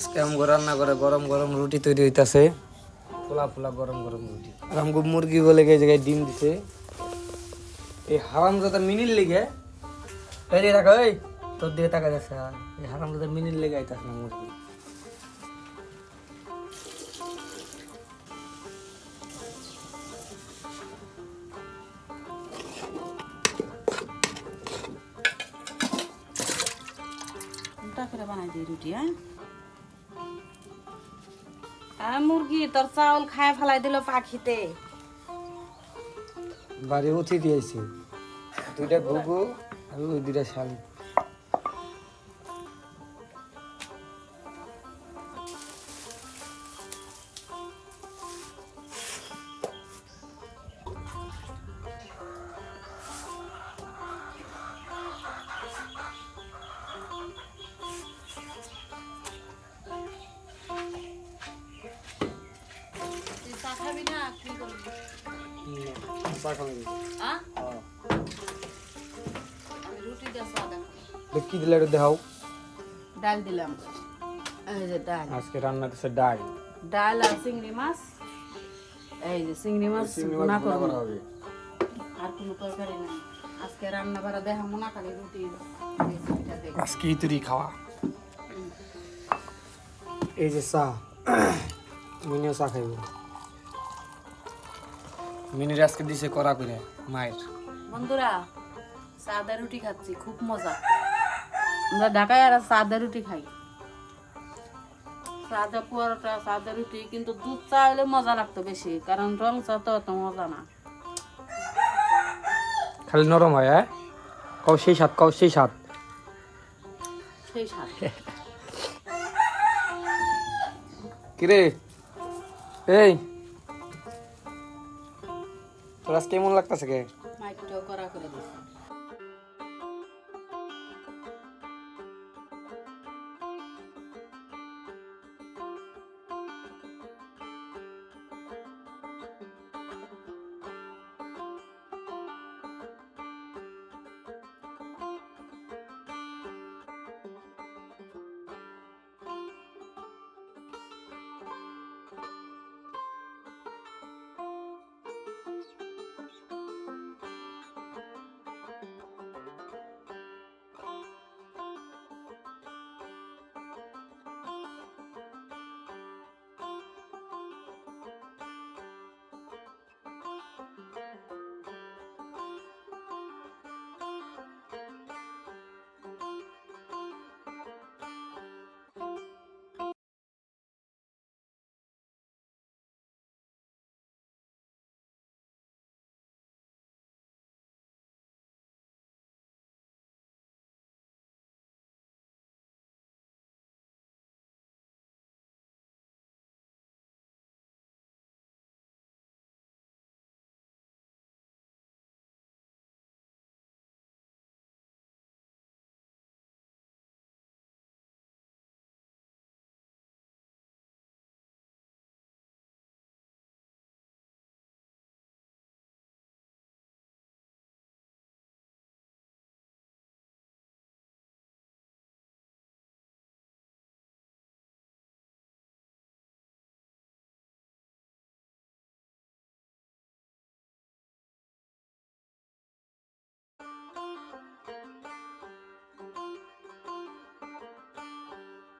আজকে আমগো রান্না করে গরম গরম রুটি তৈরি হইতাছে। ফুলা ফুলা গরম গরম রুটি। আর আমগো মুরগি বলে এই জায়গায় ডিম দিছে। এই হারাম দাদা মিনির লেগে, এই যে রাখো এই, তোর দিকে টাকা যাচ্ছে এই হারাম দাদা মিনির লেগে আইতাছে না মুরগি। করে মুরগি, তোর চাউল খায় ফেলাই দিল পাখিতে। বাড়ি উঠি দিয়েছি। দুইটা ঘুঘু আর ওই দুইটা শালি। কি করবি চা খাওয়া দিবি। আ? হ্যাঁ। আমি রুটি দিয়ে চা দেখাবো দেখ কি দিলে একটু দেখাও ডাল দিলাম এই যে ডাল আজকে রান্না করছে ডাল ডাল আর চিংড়ি মাছ এই যে চিংড়ি মাছ ভুনা করব আর কোনো তরকারি নাই আজকে রান্না বাড়া দেখাবো না খালি রুটি রেসিপিটা দেখ আজকে ইতুরি খাওয়া এই যে চা মিনিও চা খাইব মিনির আজকে দিছে করা করে মায়ের। বন্ধুরা সাদা রুটি খাচ্ছি খুব মজা। আমরা ঢাকায় আর সাদা রুটি খাই। সাদা পরোটা সাদা রুটি কিন্তু দুধ চা হলে মজা লাগতো বেশি কারণ রং চা তো অত মজা না। খালি নরম হয় হ্যাঁ? কও সেই সাত কও সেই সাত সেই স্বাদ। কিরে? এই তোর আজ কেমন লাগতেছে কে? মাইকটাও করা করে